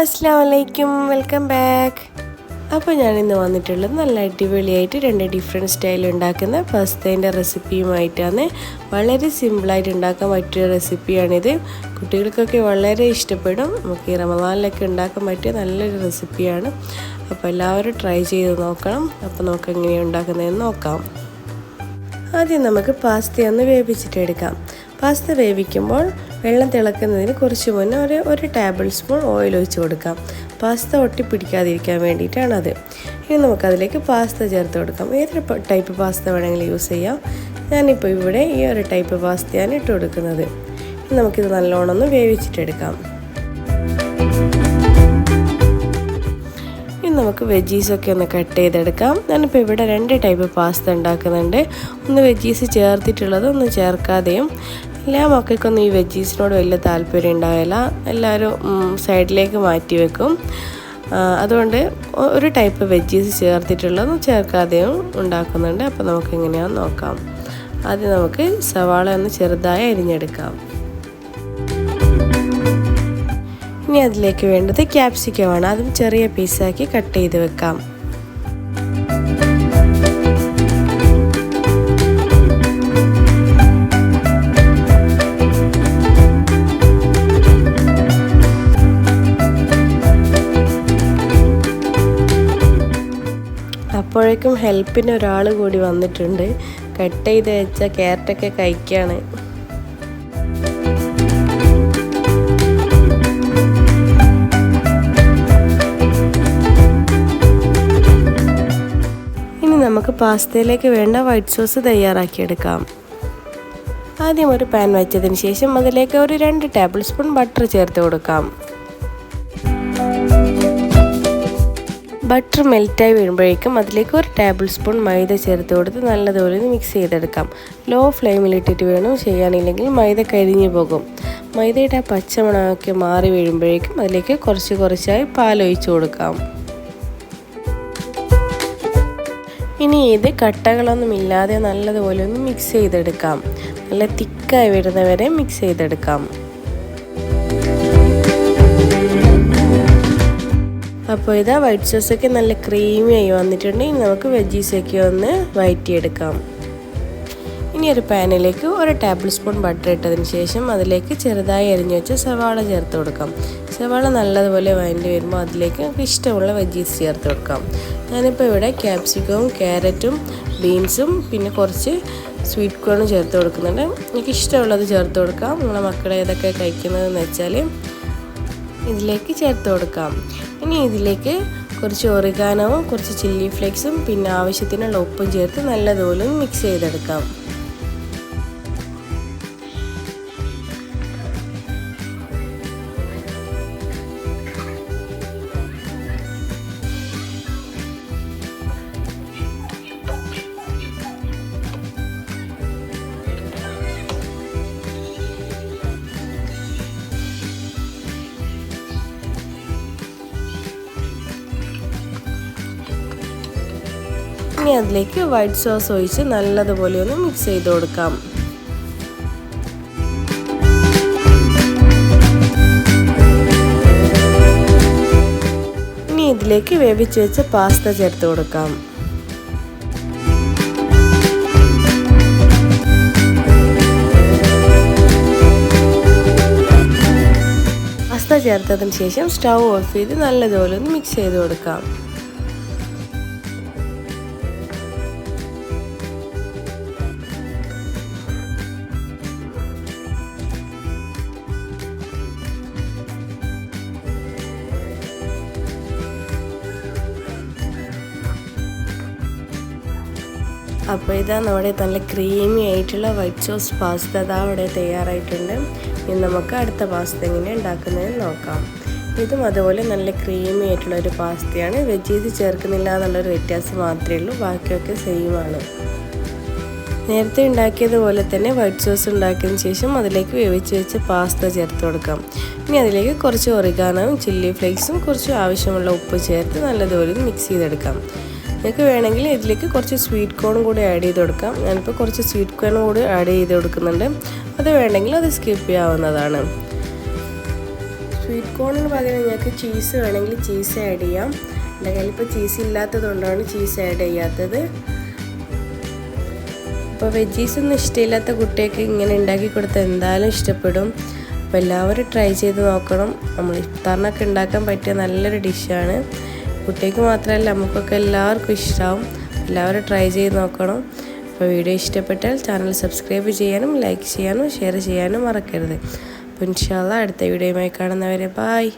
അസ്സാം welcome back. അപ്പോൾ ഞാൻ ഇന്ന് വന്നിട്ടുള്ളത് നല്ല അടിപൊളിയായിട്ട് രണ്ട് ഡിഫറെന്റ് സ്റ്റൈൽ ഉണ്ടാക്കുന്ന പസ്തേന്റെ റെസിപ്പിയുമായിട്ടാണ് വളരെ സിമ്പിളായിട്ട് ഉണ്ടാക്കാൻ പറ്റിയ റെസിപ്പിയാണിത് കുട്ടികൾക്കൊക്കെ വളരെ ഇഷ്ടപ്പെടും. നമുക്ക് ഈ റമദാനിലൊക്കെ ഉണ്ടാക്കാൻ പറ്റിയ നല്ലൊരു റെസിപ്പിയാണ് അപ്പോൾ എല്ലാവരും ട്രൈ ചെയ്ത് നോക്കണം. അപ്പോൾ നമുക്ക് എങ്ങനെയാണ് ഉണ്ടാക്കുന്നതെന്ന് നോക്കാം. ആദ്യം നമുക്ക് പാസ്ത ഒന്ന് വേവിച്ചിട്ടെടുക്കാം പാസ്ത വേവിക്കുമ്പോൾ വെള്ളം തിളക്കുന്നതിന് കുറച്ച് മുന്നേ ഒരു ഒരു ടേബിൾ സ്പൂൺ ഓയിൽ ഒഴിച്ച് കൊടുക്കാം. പാസ്ത ഒട്ടിപ്പിടിക്കാതിരിക്കാൻ വേണ്ടിയിട്ടാണത്. ഇനി നമുക്കതിലേക്ക് പാസ്ത ചേർത്ത് കൊടുക്കാം. ഏതൊരു ടൈപ്പ് പാസ്ത വേണമെങ്കിലും യൂസ് ചെയ്യാം. ഞാനിപ്പോൾ ഇവിടെ ഈ ഒരു ടൈപ്പ് പാസ്തയാണ് ഇട്ട് കൊടുക്കുന്നത്. നമുക്കിത് നല്ലോണം ഒന്ന് വേവിച്ചിട്ടെടുക്കാം ഇനി നമുക്ക് വെജീസൊക്കെ ഒന്ന് കട്ട് ചെയ്തെടുക്കാം. ഞാനിപ്പോൾ ഇവിടെ രണ്ട് ടൈപ്പ് പാസ്ത ഉണ്ടാക്കുന്നുണ്ട്. ഒന്ന് വെജീസ് ചേർത്തിട്ടുള്ളത് ഒന്ന് ചേർക്കാതെയും എല്ലാ മക്കൾക്കൊന്നും ഈ വെജീസിനോട് വലിയ താല്പര്യം ഉണ്ടാവില്ല. എല്ലാവരും സൈഡിലേക്ക് മാറ്റി വെക്കും. അതുകൊണ്ട് ഒരു ടൈപ്പ് വെജീസ് ചേർത്തിട്ടുള്ളതും ചേർക്കാതെയും ഉണ്ടാക്കുന്നുണ്ട്. അപ്പോൾ നമുക്ക് എങ്ങനെയാണെന്ന് നോക്കാം. ആദ്യം നമുക്ക് സവാള ഒന്ന് ചെറുതായി അരിഞ്ഞെടുക്കാം. ഇനി അതിലേക്ക് വേണ്ടത് ക്യാപ്സിക്കമാണ് അതും ചെറിയ പീസാക്കി കട്ട് ചെയ്ത് വെക്കാം. അപ്പോഴേക്കും ഹെൽപ്പിന് ഒരാൾ കൂടി വന്നിട്ടുണ്ട്. കട്ട് ചെയ്ത് വെച്ച ക്യാരറ്റൊക്കെ കഴിക്കുകയാണ് ഇനി നമുക്ക് പാസ്തയിലേക്ക് വേണ്ട വൈറ്റ് സോസ് തയ്യാറാക്കിയെടുക്കാം ആദ്യം ഒരു പാൻ വെച്ചതിന് ശേഷം അതിലേക്ക് ഒരു രണ്ട് ടേബിൾ സ്പൂൺ ബട്ടർ ചേർത്ത് കൊടുക്കാം. ബട്ടർ മെൽറ്റായി വരുമ്പോഴേക്കും അതിലേക്ക് ഒരു ടേബിൾ സ്പൂൺ മൈദ ചേർത്ത് കൊടുത്ത് നല്ലതുപോലെ മിക്സ് ചെയ്തെടുക്കാം. ലോ ഫ്ലെയിമിലിട്ടിട്ട് വേണം ചെയ്യാനില്ലെങ്കിൽ മൈദ കരിഞ്ഞു പോകും. മൈദയുടെ ആ പച്ചമണമൊക്കെ മാറി വീഴുമ്പോഴേക്കും അതിലേക്ക് കുറച്ച് കുറച്ചായി പാലൊഴിച്ചു കൊടുക്കാം. ഇനി ഇത് കട്ടകളൊന്നും ഇല്ലാതെ നല്ലതുപോലെ ഒന്ന് മിക്സ് ചെയ്തെടുക്കാം. നല്ല തിക്കായി വരുന്നവരെ മിക്സ് ചെയ്തെടുക്കാം. അപ്പോൾ ഇതാ വൈറ്റ് സോസൊക്കെ നല്ല ക്രീമി ആയി വന്നിട്ടുണ്ട്. ഇനി നമുക്ക് വെജീസൊക്കെ ഒന്ന് വയറ്റിയെടുക്കാം. ഇനി ഒരു പാനിലേക്ക് ഒരു ടേബിൾ സ്പൂൺ ബട്ടർ ഇട്ടതിന് ശേഷം അതിലേക്ക് ചെറുതായി അരിഞ്ഞു വെച്ച സവാള ചേർത്ത് കൊടുക്കാം. സവാള നല്ലതുപോലെ വഴണ്ടി വരുമ്പോൾ അതിലേക്ക് നമുക്ക് ഇഷ്ടമുള്ള വെജീസ് ചേർത്ത് കൊടുക്കാം. ഞാനിപ്പോൾ ഇവിടെ ക്യാപ്സിക്കവും ക്യാരറ്റും ബീൻസും പിന്നെ കുറച്ച് സ്വീറ്റ് കോണും ചേർത്ത് കൊടുക്കുന്നുണ്ട്. എനിക്ക് ഇഷ്ടമുള്ളത് ചേർത്ത് കൊടുക്കാം. നിങ്ങളെ മക്കളെ ഏതൊക്കെ കഴിക്കുന്നതെന്ന് വെച്ചാൽ ഇതിലേക്ക് ചേർത്ത് കൊടുക്കാം. ഇനി ഇതിലേക്ക് കുറച്ച് ഒറിഗാനവും കുറച്ച് ചില്ലി ഫ്ലേക്സും പിന്നെ ആവശ്യത്തിനുള്ള ഉപ്പും ചേർത്ത് നല്ലതുപോലെ മിക്സ് ചെയ്തെടുക്കാം. ഇനി അതിലേക്ക് വൈറ്റ് സോസ് ഒഴിച്ച് നല്ലതുപോലെ ഒന്ന് മിക്സ് ചെയ്ത് കൊടുക്കാം. ഇനി ഇതിലേക്ക് വേവിച്ച് വെച്ച പാസ്ത ചേർത്ത് കൊടുക്കാം. പാസ്ത ചേർത്തതിന് ശേഷം സ്റ്റൗ ഓഫ് ചെയ്ത് നല്ലതുപോലെ ഒന്ന് മിക്സ് ചെയ്ത് കൊടുക്കാം. അപ്പോൾ ഇതാ നമ്മുടെ നല്ല ക്രീമി ആയിട്ടുള്ള വൈറ്റ് സോസ് പാസ്ത അതാ അവിടെ തയ്യാറായിട്ടുണ്ട്. ഇനി നമുക്ക് അടുത്ത പാസ്ത എങ്ങനെ ഉണ്ടാക്കുന്നതെന്ന് നോക്കാം. ഇതും അതുപോലെ നല്ല ക്രീമി ആയിട്ടുള്ള ഒരു പാസ്തയാണ് വെജീസ് ചേർക്കുന്നില്ല എന്നുള്ളൊരു വ്യത്യാസം മാത്രമേ ഉള്ളൂ. ബാക്കിയൊക്കെ സെയിം ആണ്. നേരത്തെ ഉണ്ടാക്കിയതുപോലെ തന്നെ വൈറ്റ് സോസ് ഉണ്ടാക്കിയതിന് ശേഷം അതിലേക്ക് വേവിച്ച് വെച്ച് പാസ്ത ചേർത്ത് കൊടുക്കാം. ഇനി അതിലേക്ക് കുറച്ച് ഒറിഗാനവും ചില്ലി ഫ്ലേക്സും കുറച്ച് ആവശ്യമുള്ള ഉപ്പ് ചേർത്ത് നല്ലതുപോലെ മിക്സ് ചെയ്തെടുക്കാം. നിങ്ങൾക്ക് വേണമെങ്കിൽ ഇതിലേക്ക് കുറച്ച് സ്വീറ്റ് കോൺ കൂടി ആഡ് ചെയ്ത് കൊടുക്കാം. ഞാനിപ്പോൾ കുറച്ച് സ്വീറ്റ് കോൺ കൂടി ആഡ് ചെയ്ത് കൊടുക്കുന്നുണ്ട്. അത് വേണമെങ്കിൽ അത് സ്കിപ്പ് ചെയ്യാവുന്നതാണ്. സ്വീറ്റ് കോണിന് പകരം ഞങ്ങൾക്ക് ചീസ് വേണമെങ്കിൽ ചീസ് ആഡ് ചെയ്യാം. എന്റെ കയ്യിൽ ഇപ്പോൾ ചീസ് ഇല്ലാത്തത് കൊണ്ടാണ് ചീസ് ആഡ് ചെയ്യാത്തത്. അപ്പോൾ വെജീസ് ഒന്നും ഇഷ്ടമില്ലാത്ത കുട്ടിയൊക്കെ ഇങ്ങനെ ഉണ്ടാക്കി കൊടുത്താൽ എന്തായാലും ഇഷ്ടപ്പെടും. അപ്പോൾ എല്ലാവരും ട്രൈ ചെയ്ത് നോക്കണം. നമ്മൾ ഇഫ്താറിനൊക്കെ ഉണ്ടാക്കാൻ പറ്റിയ നല്ലൊരു ഡിഷാണ് കുട്ടിക്ക് മാത്രമല്ല നമുക്കൊക്കെ എല്ലാവർക്കും ഇഷ്ടമാവും. എല്ലാവരും ട്രൈ ചെയ്ത് നോക്കണം. അപ്പോൾ വീഡിയോ ഇഷ്ടപ്പെട്ടാൽ ചാനൽ സബ്സ്ക്രൈബ് ചെയ്യാനും ലൈക്ക് ചെയ്യാനും ഷെയർ ചെയ്യാനും മറക്കരുത്. അപ്പോൾ ഇൻഷാല്ല അടുത്ത വീഡിയോയുമായി കാണുന്നവരെ ബായ്